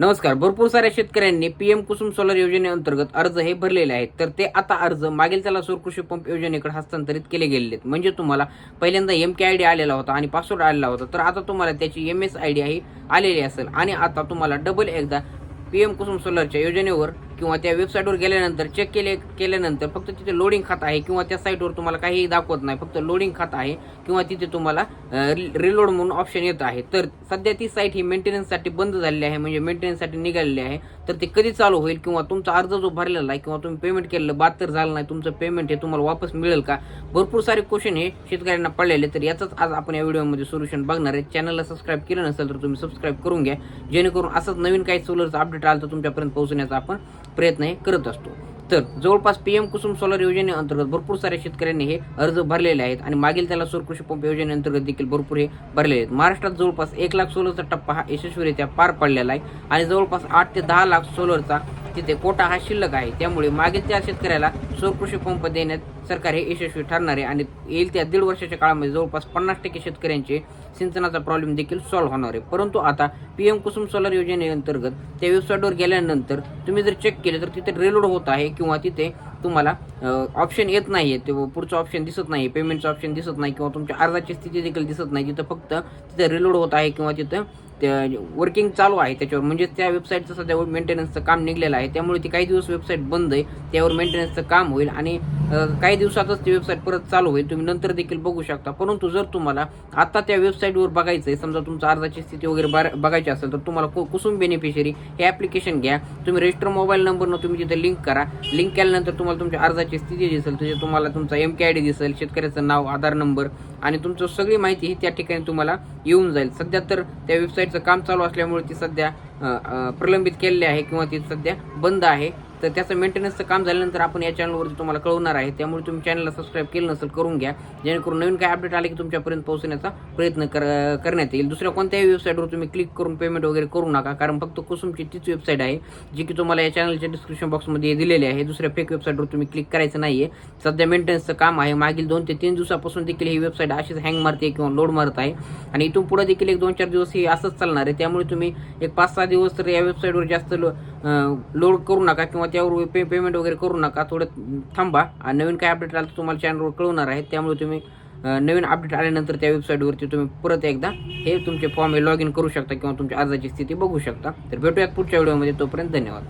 नमस्कार भरपूर साऱ्या शेतकऱ्यांनी पीएम कुसुम सोलर योजनेअंतर्गत अर्ज हे भरलेले आहेत. तर ते आता अर्ज मागील त्याला सौर कृषी पंप योजनेकडे हस्तांतरित केले गेलेले आहेत म्हणजे तुम्हाला पहिल्यांदा एम के आय डी आलेला होता आणि पासवर्ड आलेला होता. तर आता तुम्हाला त्याची एम एस आय डी ही आलेली असेल. आणि आता तुम्हाला डबल एकदा पीएम कुसुम सोलरच्या योजनेवर किंवा त्या वेबसाईटवर गेल्यानंतर चेक केले केल्यानंतर फक्त तिथे लोडिंग खातं आहे किंवा त्या साईटवर तुम्हाला काहीही दाखवत नाही. फक्त लोडिंग खातं आहे किंवा तिथे तुम्हाला रिलोड म्हणून ऑप्शन येत आहे. तर सध्या ती साईट ही मेंटेनन्ससाठी बंद झालेली आहे म्हणजे मेंटेनन्ससाठी निघालेली आहे. तर ते कधी चालू होईल किंवा तुमचा अर्ज जो भरलेला आहे किंवा तुम्ही पेमेंट केलेलं बाद तर झालं नाही तुमचं पेमेंट हे तुम्हाला वापस मिळेल का? भरपूर सारे क्वेश्चन हे शेतकऱ्यांना पडलेले तर याचाच आज आपण या व्हिडिओमध्ये सोल्युशन बघणार आहे. चॅनलला सबस्क्राईब केलं नसेल तर तुम्ही सबस्क्राईब करून घ्या. जेणेकरून असंच नवीन काही सोलरचं अपडेट आलं तर तुमच्यापर्यंत पोहोचण्याचा आपण प्रयत्न हे करत असतो. तर जवळपास पीएम कुसुम सोलर योजनेअंतर्गत भरपूर साऱ्या शेतकऱ्यांनी हे अर्ज भरलेले आहेत आणि मागील त्याला सौर कृषी पंप योजनेअंतर्गत देखील भरपूर हे भरलेले आहेत. महाराष्ट्रात जवळपास एक लाख सोलरचा टप्पा हा यशस्वीरित्या पार पडलेला आहे आणि जवळपास आठ ते दहा लाख सोलरचा तिथे कोटा हा शिल्लक आहे. त्यामुळे मागील त्या शेतकऱ्याला सौर कृषी पंप देण्यात सरकार हे यशस्वी ठरणार आहे आणि येईल त्या दीड वर्षाच्या काळामध्ये जवळपास पन्नास टक्के शेतकऱ्यांचे सिंचनाचा प्रॉब्लेम देखील सॉल्व्ह होणार आहे. परंतु आता पीएम कुसुम सोलर योजनेअंतर्गत त्या वेबसाईटवर गेल्यानंतर तुम्ही जर चेक केले तर तिथे रिलोड होत आहे किंवा तिथे तुम्हाला ऑप्शन येत नाही आहे ते पुढचं ऑप्शन दिसत नाही पेमेंटचं ऑप्शन दिसत नाही किंवा तुमच्या अर्जाची स्थिती देखील दिसत नाही. तिथं फक्त तिथे रिलोड होत आहे किंवा तिथं वर्किंग चालू आहे त्याच्यावर. म्हणजेच त्या वेबसाईटचं सध्या मेंटेनन्सचं काम निघलेलं आहे. त्यामुळे ती काही दिवस वेबसाईट बंद आहे. त्यावर मेंटेनन्सचं काम होईल आणि काही दिवसातच ती वेबसाईट परत चालू होईल. तुम्ही नंतर देखील बघू शकता. परंतु जर तुम्हाला आता त्या वेबसाईटवर बघायचं आहे समजा तुमच्या अर्जाची स्थिती वगैरे बघायची असेल तर तुम्हाला कुसुम बेनिफिशरी हे ॲप्लिकेशन घ्या. तुम्ही रजिस्टर मोबाईल नंबरनं तुम्ही तिथे लिंक करा. लिंक केल्यानंतर तुम्हाला तुमच्या अर्जाची स्थिती दिसेल. तिथे तुम्हाला तुमचा एम के आय डी दिसेल शेतकऱ्याचं नाव आधार नंबर आणि तुमचं सगळी माहिती ही त्या ठिकाणी तुम्हाला येऊन जाईल. सध्या तर त्या वेबसाईटचं काम चालू असल्यामुळे ती सध्या प्रलंबित केलेली आहे किंवा ती सध्या बंद आहे. तर त्याचं मेंटेनन्सचं काम झाल्यानंतर आपण या चॅनलवरती तुम्हाला कळवणार आहे त्यामुळे तुम्ही चॅनलला सबस्क्राईब केलं नसेल करून घ्या. जेणेकरून नवीन काय अपडेट आले की तुमच्यापर्यंत पोहोचण्याचा प्रयत्न कर करण्यात येईल. दुसऱ्या कोणत्याही वेबसाईटवर तुम्ही क्लिक करून पेमेंट वगैरे करू नका कारण फक्त कुसुमची तीच वेबसाईट आहे जी की तुम्हाला या चॅनलच्या डिस्क्रिप्शन बॉक्समध्ये दिलेली आहे. दुसऱ्या फेक वेबसाईटवर तुम्ही क्लिक करायचं नाही आहे सध्या मेंटेनन्सचं काम आहे. मागील दोन ते तीन दिवसापासून देखील ही वेबसाईट अशीच हँग मारते किंवा लोड मारत आहे. आणि इथून पुढे देखील एक दोन चार दिवस ही असंच चालणार आहे. त्यामुळे तुम्ही एक पाच सहा दिवस तर या वेबसाईटवर जास्त लोड करू नका किंवा त्यावर पे पेमेंट वगैरे करू नका. थोडं थांबा. नवीन काय अपडेट आलं तर तुम्हाला चॅनलवर कळवणार आहे. त्यामुळे तुम्ही नवीन अपडेट आल्यानंतर त्या वेबसाईटवरती तुम्ही परत एकदा हे तुमचे फॉर्म हे लॉग इन करू शकता किंवा तुमच्या अर्जाची स्थिती बघू शकता. तर भेटूयात पुढच्या व्हिडिओमध्ये तोपर्यंत धन्यवाद.